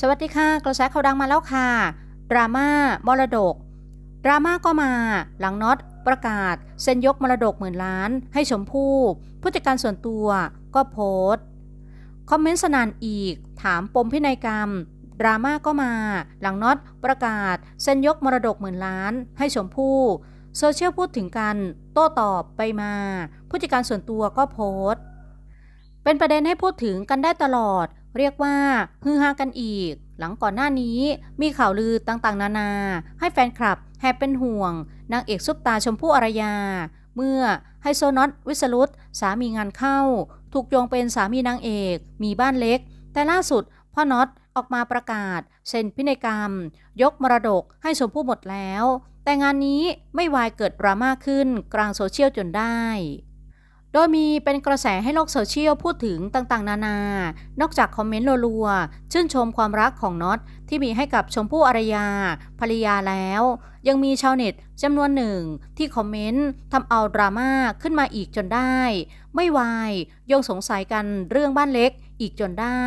สวัสดีค่ะ กระแสข่าวดังมาแล้วค่ะ ดราม่ามรดก ดราม่าก็มาหลังน็อตประกาศ เซ็นยกมรดกหมื่นล้าน ให้ชมพู่ ผู้จัดการส่วนตัวก็โพสต์ คอมเมนต์สนานอีก ถามปมพินัยกรรม ดราม่าก็มา หลังน็อตประกาศ เซ็นยกมรดกหมื่นล้าน ให้ชมพู่โซเชียลพูดถึงกัน โต้ตอบไปมา ผู้จัดการส่วนตัวก็โพสต์ เป็นประเด็นให้พูดถึงกันได้ตลอด เรียกว่าฮือฮากันอีก หลังก่อนหน้านี้มีข่าวลือต่างๆ นานา ให้แฟนคลับแฮบเป็นห่วง นางเอกซุปตาชมพู่อารยา เมื่อไฮโซน็อตวิสรุตสามีงานเข้า ถูกโยงเป็นสามีนางเอก มีบ้านเล็ก แต่ล่าสุดพ่อน็อตออกมาประกาศเซ็นพินัยกรรม ยกมรดกให้ชมพู่หมดแล้ว แต่งานนี้ไม่วายเกิดดราม่าขึ้นกลางโซเชียลจนได้ โดยมีเป็นกระแสให้โลกโซเชียลพูดถึงต่างๆ นานา นอกจากคอมเมนต์รัวๆ ชื่นชมความรักของน็อตที่มีให้กับชมพู่อารยา ภรรยาแล้ว ยังมีชาวเน็ตจำนวนหนึ่งที่คอมเมนต์ทำเอาดราม่าขึ้นมาอีกจนได้ ไม่วายโยงสงสัยกันเรื่องบ้านเล็กอีกจนได้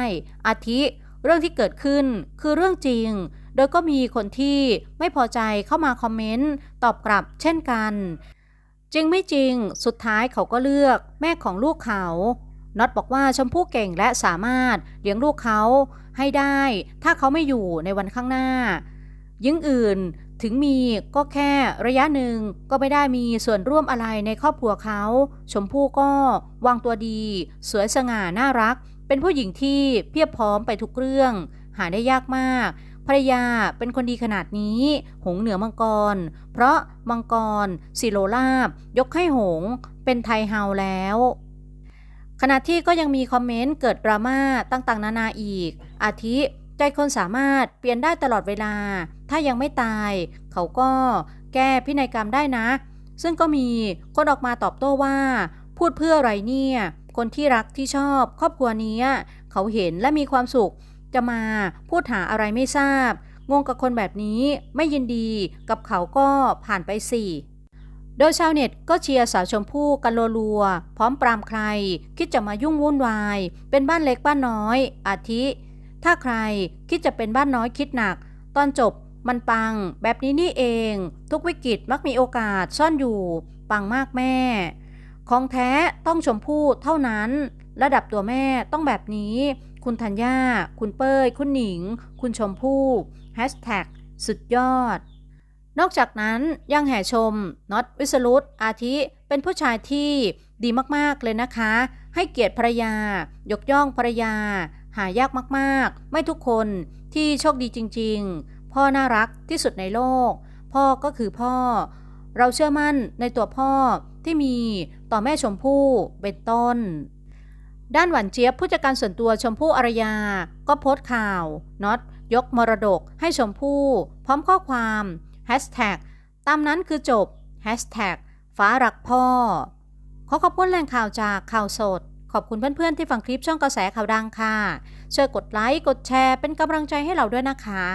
อาทิ เรื่องที่เกิดขึ้นคือเรื่องจริง โดยก็มีคนที่ไม่พอใจเข้ามาคอมเมนต์ตอบกลับเช่นกัน จริงไม่จริง สุดท้ายเขาก็เลือกแม่ของลูกเขาน็อตบอกว่าชมพู่เก่งและสามารถเลี้ยงลูกเขาให้ได้ ถ้าเขาไม่อยู่ในวันข้างหน้า ยิ่งอื่นถึงมีก็แค่ระยะหนึ่งก็ไม่ได้มีส่วนร่วมอะไรในครอบครัวเขา ชมพู่ก็วางตัวดี สวยสง่าน่ารัก เป็นผู้หญิงที่เพียบพร้อมไปทุกเรื่อง หาได้ยากมาก ภรรยาเป็นคนดีขนาดนี้ หงเหนือมังกร เพราะมังกรสิโลลาบ ยกให้หงเป็นไทยเฮาแล้ว ขณะที่ก็ยังมีคอมเมนต์เกิดดราม่าต่างๆ นานาอีก อาทิใจคนสามารถเปลี่ยนได้ตลอดเวลา ถ้ายังไม่ตาย เขาก็แก้พินัยกรรมได้นะ ซึ่งก็มีคนออกมาตอบโต้ว่า พูดเพื่ออะไรเนี่ย คนที่รักที่ชอบครอบครัวนี้ เขาเห็นและมีความสุข จะมาพูดหาอะไรไม่ทราบ งงกับคนแบบนี้ไม่ยินดีกับเขาก็ผ่านไปสี่โดยชาวเน็ตก็เชียร์สาวชมพู่กันรัวๆพร้อมปรามใคร คิดจะมายุ่งวุ่นวาย เป็นบ้านเล็กบ้านน้อย อาทิ ถ้าใครคิดจะเป็นบ้านน้อยคิดหนัก ตอนจบมันปัง แบบนี้นี่เอง ทุกวิกฤตมักมีโอกาสซ่อนอยู่ ปังมากแม่ ของแท้ต้องชมพู่เท่านั้น ระดับตัวแม่ต้องแบบนี้ คุณธัญญา คุณเป้ย คุณหนิง คุณชมพู่แฮชแท็กสุดยอด นอกจากนั้นยังแห่ชมน็อตวิสรุตอาทิเป็นผู้ชายที่ดีมากๆเลยนะคะ ให้เกียรติภรรยา ยกย่องภรรยา หายากมากๆ ไม่ทุกคนที่โชคดีจริง ๆ พ่อน่ารักที่สุดในโลก พ่อก็คือพ่อ เราเชื่อมั่นในตัวพ่อที่มีต่อแม่ชมพู่เป็นต้น ด้านหวานเจี๊ยบผู้จัดการส่วนตัวชมพู่อารยา ก็โพสต์ข่าวน็อตยกมรดกให้ชมพู่ พร้อมข้อความแฮชแท็กตามนั้นคือจบแฮชแท็กฟ้ารักพ่อ ขอขอบคุณแหล่งข่าวจากข่าวสด ขอบคุณเพื่อนๆที่ฟังคลิปช่องกระแสข่าวดังค่ะช่วยกดไลค์ กดแชร์เป็นกำลังใจให้เราด้วยนะคะ